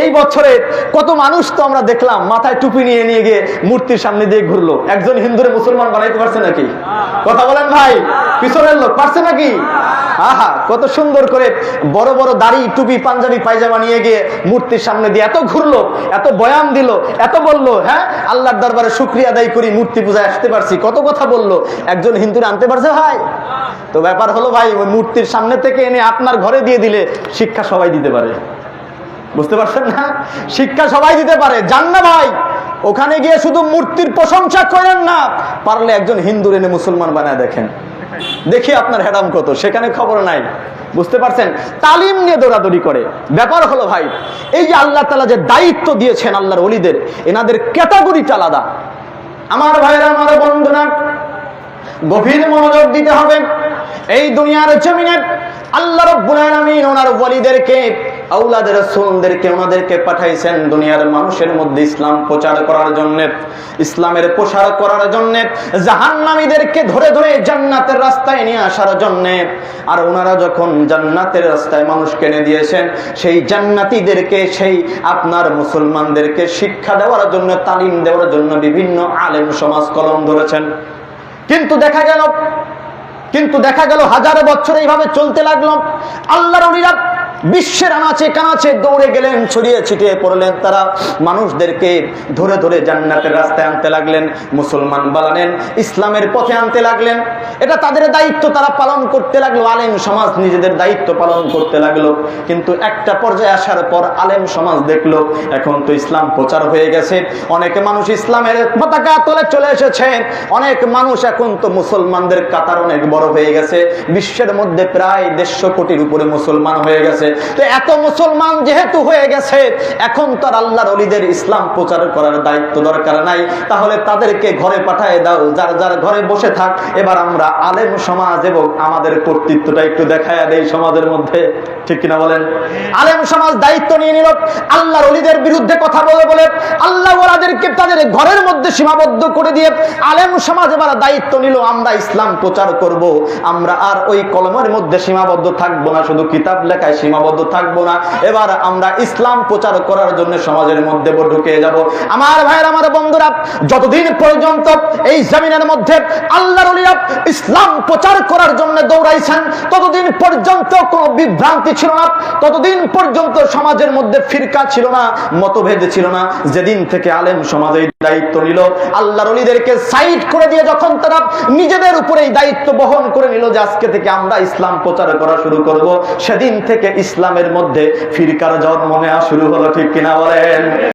এই বছরে কত মানুষ তো আমরা দেখলাম, মাথায় টুপি নিয়ে নিয়ে গিয়ে মূর্তির সামনে দিয়ে ঘুরলো। একজন হিন্দুরে মুসলমান বানাইতে পারছে নাকি? কথা বলেন ভাই, পিছনের লোক পারছে নাকি? আহা, কত সুন্দর করে বড় বড় দাড়ি, টুপি, পাঞ্জাবি, পায়জামা নিয়ে গিয়ে মূর্তির সামনে দিয়ে এত ঘুরলো, এত বয়ান দিল, এত বলল হ্যাঁ? আল্লাহর দরবারে শুক্রিয়া আদায় করি, মূর্তি পূজায় আসতে পারছি। কত কথা বলল, একজন হিন্দুরে আনতে পারছে ভাই? তো ব্যাপার হলো ভাই, ওই মূর্তির সামনে থেকে এনে আপনার ঘরে দিয়ে দিলে শিক্ষা সবাই দিতে পারে। বুঝতে পারছেন না? শিক্ষা সবাই দিতে পারে। জান না ভাই। ওখানে গিয়ে শুধু মূর্তির প্রশংসা করেন না, পারলে একজন হিন্দুর এনে মুসলমান বানায় দেখেন। দেখি আপনার হেডাম কত, সেখানে খবর নাই। বুঝতে পারছেন? তালিম নিয়ে দৌড়াদৌড়ি করে। ব্যাপার হলো ভাই, এই যে আল্লাহ তালা যে দায়িত্ব দিয়েছেন আল্লাহর অলিদের এনাদের ক্যাটাগরিটা আলাদা। আমার ভাইরা আমার বন্ধুরা, গভীর মনোযোগ দিতে হবে। এই দুনিয়ার জমিনে আল্লাহ রব্বুল আলামিন ওনার ওয়ালিদেরকে আউলাদের রাসূলদেরকে ওনাদেরকে পাঠাইছেন দুনিয়ার মানুষের মধ্যে ইসলাম প্রচার করার জন্য, ইসলামের প্রসার করার জন্য, জাহান্নামীদেরকে ধরে ধরে জান্নাতের রাস্তায় নিয়ে আসার জন্য। আর ওনারা যখন জান্নাতের রাস্তায় মানুষকে এনে দিয়েছেন সেই জান্নাতীদেরকে, সেই আপনার মুসলমানদেরকে শিক্ষা দেওয়ার জন্য, তালিম দেওয়ার জন্য বিভিন্ন আলেম সমাজ কলম ধরেছেন। কিন্তু দেখা গেল, কিন্তু দেখা গেল হাজার বছর এইভাবে চলতে লাগল। আল্লাহর অলিরা বিশ্বের আনাচে কানাচে দৌড়ে গেলেন, ছড়িয়ে ছিটিয়ে পড়লেন তারা। মানুষদেরকে ধরে ধরে জান্নাতের রাস্তায় আনতে লাগলেন, মুসলমান বানালেন, ইসলামের পথে আনতে লাগলেন। এটা তাদের দায়িত্ব, তারা পালন করতে লাগল। আলেম সমাজ নিজেদের দায়িত্ব পালন করতে লাগল। কিন্তু একটা পর্যায়ে আসার পর আলেম সমাজ দেখল, এখন তো ইসলাম প্রচার হয়ে গেছে। অনেক মানুষ ইসলামের পতাকা তোলে চলে এসেছে। অনেক মানুষ এখন তো মুসলমানদের কাতার অনেক বড় হয়ে গেছে। বিশ্বের মধ্যে প্রায় দেড়শো কোটির উপরে মুসলমান হয়ে গেছে। তো এত মুসলমান যেহেতু হয়ে গেছে, এখন তার আল্লাহর অলিদের ইসলাম প্রচার করার দায়িত্ব দরকার নাই। তাহলে তাদেরকে ঘরে পাঠায় দাও, যার যার ঘরে বসে থাক। এবার আমরা আলেম সমাজ এবং আমাদের কর্তৃত্বটা একটু দেখায় দেয় সমাজের মধ্যে। ঠিক কিনা বলেন? আলেম সমাজ দায়িত্ব নিয়ে নিল, আল্লাহর অলিদের বিরুদ্ধে কথা বলে বলে, আল্লাহ ওলাদেরকে তাদের ঘরের মধ্যে সীমাবদ্ধ করে দিয়ে আলেম সমাজ এবার দায়িত্ব নিল, আমরা ইসলাম প্রচার করব। আমরা আর ওই কলমের মধ্যে সীমাবদ্ধ থাকব না, শুধু কিতাব লেখায় সীমাবদ্ধ থাকব না। এবার আমরা ইসলাম প্রচার করার জন্য সমাজের মধ্যে ঢুকে যাব। আমার ভাইয়ের, আমার বন্ধুরা, যতদিন পর্যন্ত এই জামিনের মধ্যে আল্লাহর অলিরা ইসলাম প্রচার করার জন্য দৌড়াইছেন, ততদিন পর্যন্ত কোনো বিভ্রান্তি ছিল না ততদিন পর্যন্ত সমাজের মধ্যে ফিরকা ছিল না, মতভেদ ছিল না। যেদিন থেকে আলেম সমাজ এই দায়িত্ব নিল, আল্লাহর অলিদেরকে সাইড করে দিয়ে যখন তারা নিজেদের উপরে এই দায়িত্ব বহন করে নিল যে আজকে থেকে আমরা ইসলাম প্রচার করা শুরু করব, সেদিন থেকে ইসলামের মধ্যে ফিরকার জন্ম নেওয়া শুরু হলো, ঠিক কিনা বলেন?